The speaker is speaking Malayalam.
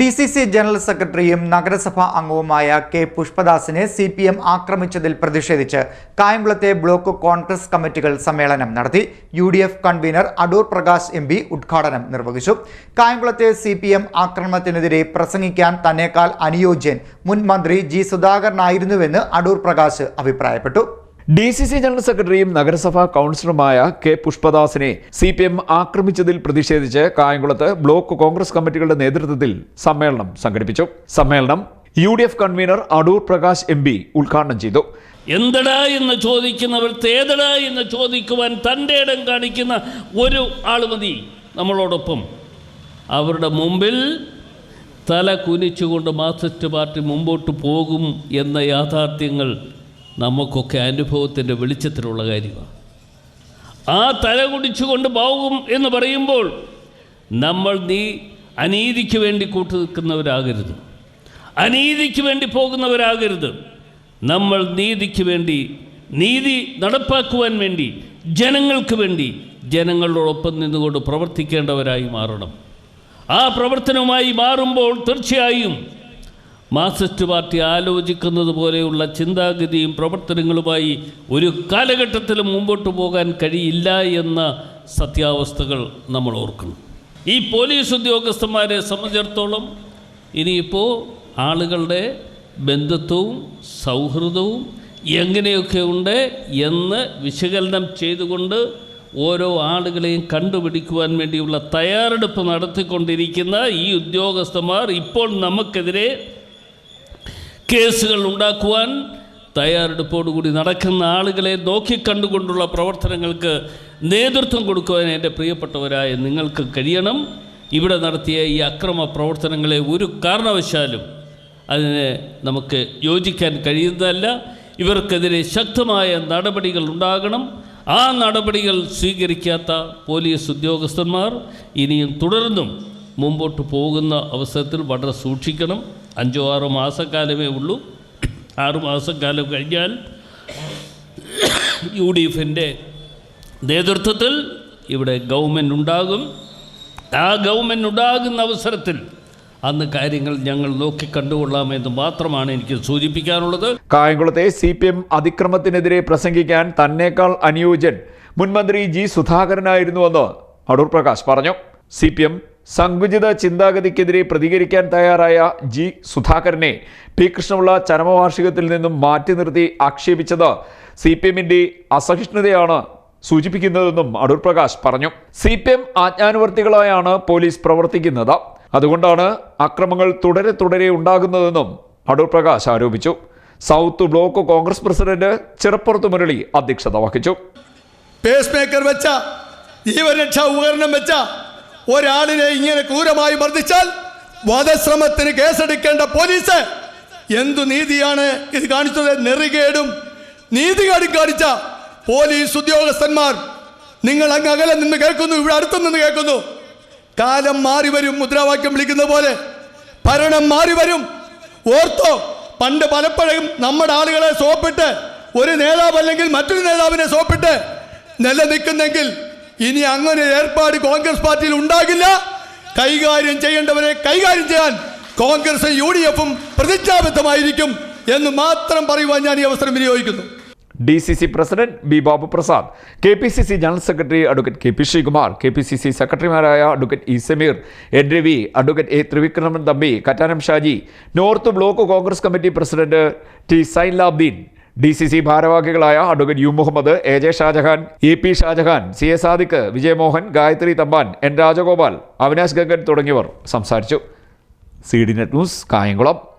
ഡി സി സി ജനറൽ സെക്രട്ടറിയും നഗരസഭാ അംഗവുമായ കെ പുഷ്പദാസിനെ സി പി എം ആക്രമിച്ചതിൽ പ്രതിഷേധിച്ച് കായംകുളത്തെ ബ്ലോക്ക് കോൺഗ്രസ് കമ്മിറ്റികൾ സമ്മേളനം നടത്തി. U D F convener Adoor Prakash M P ഉദ്ഘാടനം നിർവഹിച്ചു. കായംകുളത്തെ സി പി എം ആക്രമണത്തിനെതിരെ പ്രസംഗിക്കാൻ തന്നേക്കാൾ അനുയോജ്യൻ മുൻ മന്ത്രി ജി സുധാകരനായിരുന്നുവെന്ന് അടൂർ പ്രകാശ് അഭിപ്രായപ്പെട്ടു. ഡി സി സി ജനറൽ സെക്രട്ടറിയും നഗരസഭാ കൗൺസിലറുമായ കെ പുഷ്പദാസിനെ സി പി എം ആക്രമിച്ചതിൽ പ്രതിഷേധിച്ച് കായംകുളത്ത് ബ്ലോക്ക് കോൺഗ്രസ് കമ്മിറ്റികളുടെ നേതൃത്വത്തിൽ സമ്മേളനം സംഘടിപ്പിച്ചു. സമ്മേളനം U D F convener Adoor Prakash M P ഉദ്ഘാടനം ചെയ്തു. എന്തടാ എന്ന് ചോദിക്കുന്നവർ തേതടാ എന്ന് ചോദിക്കുവാൻ തന്റെ ഇടം കാണിക്കുന്ന ഒരു ആൾ മതി നമ്മളോടൊപ്പം. അവരുടെ മുമ്പിൽ തല കുനിച്ചുകൊണ്ട് മാർക്സിസ്റ്റ് പാർട്ടി മുമ്പോട്ട് പോകും എന്ന യാഥാർത്ഥ്യങ്ങൾ നമുക്കൊക്കെ അനുഭവത്തിന്റെ വെളിച്ചത്തിലുള്ള കാര്യമാണ്. ആ തല കുടിച്ചുകൊണ്ട് പോകും എന്ന് പറയുമ്പോൾ നമ്മൾ നീ അനീതിക്ക് വേണ്ടി കൂട്ടു നിൽക്കുന്നവരാകരുത് അനീതിക്ക് വേണ്ടി പോകുന്നവരാകരുത്. നമ്മൾ നീതിക്ക് വേണ്ടി നീതി നടപ്പാക്കുവാൻ വേണ്ടി ജനങ്ങൾക്ക് വേണ്ടി ജനങ്ങളോടൊപ്പം നിന്നുകൊണ്ട് പ്രവർത്തിക്കേണ്ടവരായി മാറണം. ആ പ്രവർത്തനവുമായി മാറുമ്പോൾ തീർച്ചയായും മാർക്സിസ്റ്റ് പാർട്ടി ആലോചിക്കുന്നത് പോലെയുള്ള ചിന്താഗതിയും പ്രവർത്തനങ്ങളുമായി ഒരു കാലഘട്ടത്തിലും മുമ്പോട്ട് പോകാൻ കഴിയില്ല എന്ന സത്യാവസ്ഥകൾ നമ്മൾ ഓർക്കണം. ഈ പോലീസ് ഉദ്യോഗസ്ഥന്മാരെ സംബന്ധിച്ചിടത്തോളം ഇനിയിപ്പോൾ ആളുകളുടെ ബന്ധുത്വവും സൗഹൃദവും എങ്ങനെയൊക്കെ ഉണ്ട് എന്ന് വിശകലനം ചെയ്തുകൊണ്ട് ഓരോ ആളുകളെയും കണ്ടുപിടിക്കുവാൻ വേണ്ടിയുള്ള തയ്യാറെടുപ്പ് നടത്തിക്കൊണ്ടിരിക്കുന്ന ഈ ഉദ്യോഗസ്ഥന്മാർ ഇപ്പോൾ നമുക്കെതിരെ കേസുകൾ ഉണ്ടാക്കുവാൻ തയ്യാറെടുപ്പോടുകൂടി നടക്കുന്ന ആളുകളെ നോക്കിക്കണ്ടുകൊണ്ടുള്ള പ്രവർത്തനങ്ങൾക്ക് നേതൃത്വം കൊടുക്കുവാൻ എന്റെ പ്രിയപ്പെട്ടവരായ നിങ്ങൾക്ക് കഴിയണം. ഇവിടെ നടത്തിയ ഈ അക്രമ പ്രവർത്തനങ്ങളെ ഒരു കാരണവശാലും അതിനെ നമുക്ക് യോജിക്കാൻ കഴിയുന്നതല്ല. ഇവർക്കെതിരെ ശക്തമായ നടപടികൾ ഉണ്ടാകണം. ആ നടപടികൾ സ്വീകരിക്കാത്ത പോലീസ് ഉദ്യോഗസ്ഥന്മാർ ഇനിയും തുടർന്നും മുമ്പോട്ട് പോകുന്ന അവസരത്തിൽ വളരെ സൂക്ഷിക്കണം. അഞ്ചോ ആറോ മാസക്കാലമേ ഉള്ളൂ. ആറു മാസക്കാലം കഴിഞ്ഞാൽ യു ഡി എഫിന്റെ നേതൃത്വത്തിൽ ഇവിടെ ഗവൺമെന്റ് ഉണ്ടാകും. ആ ഗവൺമെന്റ് ഉണ്ടാകുന്ന അവസരത്തിൽ അന്ന് കാര്യങ്ങൾ ഞങ്ങൾ നോക്കി നോക്കിക്കണ്ടുകൊള്ളാമെന്ന് മാത്രമാണ് എനിക്ക് സൂചിപ്പിക്കാനുള്ളത്. കായംകുളത്തെ സി പി എം അതിക്രമത്തിനെതിരെ പ്രസംഗിക്കാൻ തന്നേക്കാൾ അനുയോജ്യൻ മുൻമന്ത്രി ജി സുധാകരനായിരുന്നുവെന്ന് അടൂർ പ്രകാശ് പറഞ്ഞു. സി പി എം സങ്കുചിത ചിന്താഗതിക്കെതിരെ പ്രതികരിക്കാൻ തയ്യാറായ ജി സുധാകരനെ പി കൃഷ്ണപിള്ള ചരമവാർഷികത്തിൽ നിന്നും മാറ്റി നിർത്തി ആക്ഷേപിച്ചത് സി പി എമ്മിന്റെ അസഹിഷ്ണുതയാണ് സൂചിപ്പിക്കുന്നതെന്നും അടൂർ പ്രകാശ് പറഞ്ഞു. സി പി എം ആജ്ഞാനുവർത്തികളായാണ് പോലീസ് പ്രവർത്തിക്കുന്നത്. അതുകൊണ്ടാണ് അക്രമങ്ങൾ തുടരെ തുടരെ ഉണ്ടാകുന്നതെന്നും അടൂർ പ്രകാശ് ആരോപിച്ചു. South block Congress president Chirappurath Murali അധ്യക്ഷത വഹിച്ചു. പേസ് മേക്കർ വെച്ച ജീവരക്ഷാ ഉപകരണം വെച്ച ഒരാളിനെ ഇങ്ങനെ ക്രൂരമായി മർദ്ദിച്ചാൽ വധശ്രമത്തിന് കേസെടുക്കേണ്ട പോലീസ്. എന്തു നീതിയാണ് ഇത് കാണിച്ചത്? നെറികേടും നീതികേടും കാണിച്ച പോലീസ് ഉദ്യോഗസ്ഥന്മാർ. നിങ്ങൾ അങ്ങ് അകലെ നിന്ന് കേൾക്കുന്നു ഇവിടെ അടുത്തു നിന്ന് കേൾക്കുന്നു. കാലം മാറി വരും മുദ്രാവാക്യം വിളിക്കുന്ന പോലെ. ഭരണം മാറി വരും. ഓർത്തോ പണ്ട് പലപ്പോഴും നമ്മുടെ ആളുകളെ സോപ്പിട്ട് ഒരു നേതാവ് അല്ലെങ്കിൽ മറ്റൊരു നേതാവിനെ സോപ്പിട്ട് നിലനിൽക്കുന്നെങ്കിൽ ഇനി അങ്ങനെ ഏർപ്പാട് കോൺഗ്രസ് പാർട്ടിയിൽ ഉണ്ടാകില്ല. കൈകാര്യം ചെയ്യേണ്ടവരെ കൈകാര്യം ചെയ്യാൻ കോൺഗ്രസും യു ഡി എഫും പ്രതിജ്ഞാബദ്ധമായിരിക്കും എന്ന് മാത്രം പറയുവാൻ ഞാൻ ഈ അവസരം വിനിയോഗിക്കുന്നു. D C C president B Babu Prasad K P C C general secretary advocate K P Sreekumar K P C C സെക്രട്ടറിമാരായ advocate E Sameer N Ravi advocate A Thrivikraman Thampi Kattanam Shaji north block Congress committee president T Sainulabdeen D C C ഭാരവാഹികളായ advocate U Muhammad A J Shajahan A P Shajahan C A Sadiq Vijayamohan Gayathri Thampan N Rajagopal Avinash Gangan തുടങ്ങിയവർ സംസാരിച്ചു. C D net news Kayamkulam.